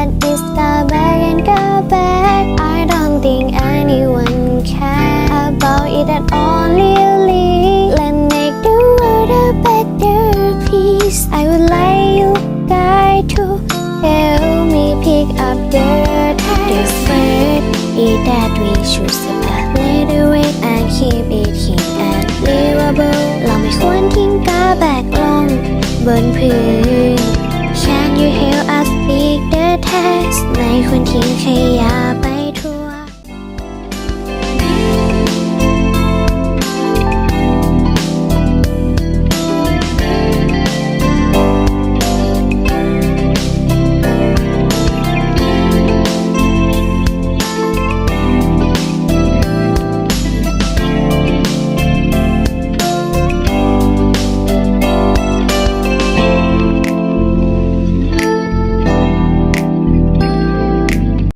said is the back and go back. I don't think anyone can. about it at only leave. Let me do world a better place. I would like you guys to help me pick up the tag. The is that we should separate, let it wait and keep it hidden and livable. เราไม่ควรทิ้งกาแบกลงบนพื้น Can you help